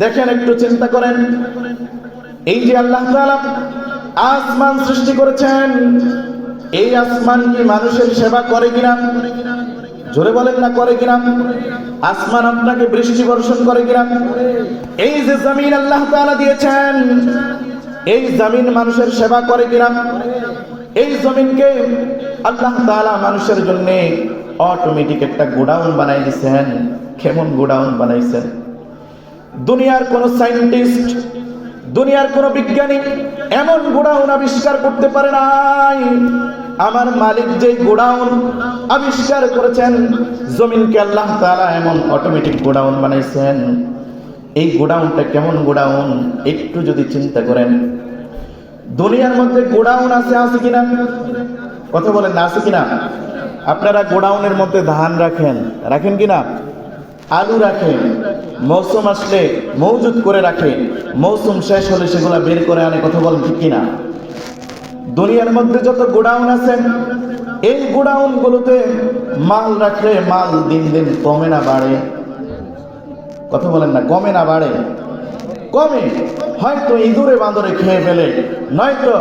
দেখেন, একটু চিন্তা করেন। এই যে আল্লাহ আসমান সৃষ্টি করেছেন, এই আসমান কি মানুষের সেবা করে কিনা? জোরে বলেন না, করে কিনা? আসমান আপনাকে বৃষ্টি বর্ষণ করে কিনা? এই যে জমিন আল্লাহ তাআলা দিয়েছেন, এই জমিন মানুষের সেবা করে কিনা? এই জমিনকে আল্লাহ তাআলা মানুষের জন্য অটোমেটিক একটা গোডাউন বানাই দিয়েছেন কেমন গোডাউন বানাইছেন? দুনিয়ার কোন সায়েন্টিস্ট দুনিয়ার কোন বিজ্ঞানী এমন গোডাউন আবিষ্কার করতে পারে নাই। আমার মালিক যে গোডাউন আবিষ্কার করেছেন, জমিনকে আল্লাহ তাআলা এমন অটোমেটিক গোডাউন বানাইছেন। এই গোডাউনটা কেমন গোডাউন একটু যদি চিন্তা করেন। দুনিয়ার মধ্যে গোডাউন আছে আছে কিনা? কথা বলেন না আছে কিনা? আপনারা গোডাউনের মধ্যে ধান রাখেন। রাখেন কিনা? আলু রাখেন। মৌসুম আসলে মজুদ করে রাখে। মৌসুম শেষ হলে সেগুলো বের করে আনে, কথা বলেন ঠিক কিনা? দুনিয়ার মধ্যে যত গোডাউন আছে এই গোডাউন গুলোতে মাল রাখলে মাল দিন দিন কমে না বাড়ে। কথা বলেন না, কমে না বাড়ে। কমে, হয়তো ইঁদুরে বাঁদরে খেয়ে ফেলে, নয়তো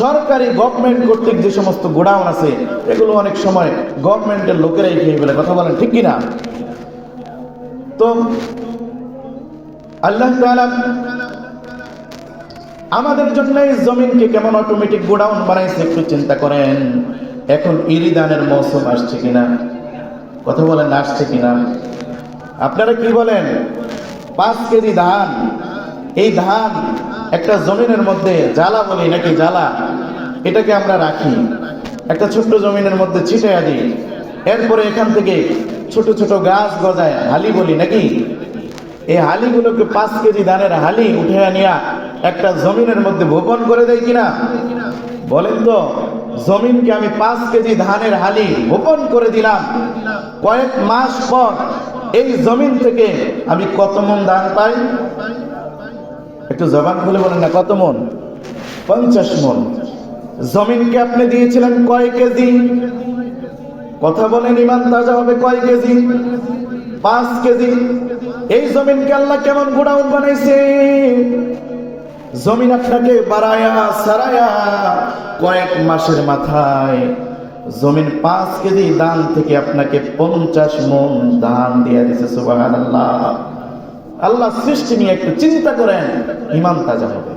সরকারি গভর্নমেন্ট কর্তৃক যে সমস্ত গোডাউন আছে, এগুলো অনেক সময় গভর্নমেন্টের লোকেরাই খেয়ে ফেলে, কথা বলেন ঠিক কিনা? তো আল্লাহ আমাদের জন্য এই জমিনকে কেমন অটোমেটিক গোডাউন বানাইছে একটু চিন্তা করেন। এখন ইরিদানের মৌসুম আসছে কিনা? কথা বলেন, আসছে কিনা? আপনারা কি বলেন? পাঁচ কেজি ধান, এই ধান একটা জমিনের মধ্যে জ্বালা বলি নাকি জ্বালা? এটাকে আমরা রাখি। একটা ছোট্ট জমিনের মধ্যে ছিটাইয়া দিই। এরপরে এখান থেকে ছোট ছোট গাছ গজায়, হালি বলি নাকি? এই হালিগুলোকে পাঁচ কেজি ধানের হালি উঠে নিয়ে একটা জমিনের মধ্যে বপন করে দেয় কিনা? বলেন তো, জমিনকে আমি পাঁচ কেজি ধানের হালি বপন করে দিলাম। কয়েক মাস পর এই জমিন থেকে আমি কত মন ধান পাই? একটু জবান খুলে বলেন না, কত মন? পঞ্চাশ মন। জমিনকে আপনি দিয়েছিলেন কয় কেজি? কথা বলেন, ইমান তাজা হবে কয় কেজি? পাঁচ কেজি। এই জমিনকে আল্লাহ কেমন গোডাউন বানাইছে? জমিন আপনাকে বাড়ায়া, সারায়া কয়েক মাসের মাথায় জমিন পাঁচ কেজি দান থেকে আপনাকে পঞ্চাশ মন দান দিয়ে দিছে সুবাহ আল্লাহ আল্লাহ সৃষ্টি নিয়ে একটু চিন্তা করেন ইমান তাজা হবে।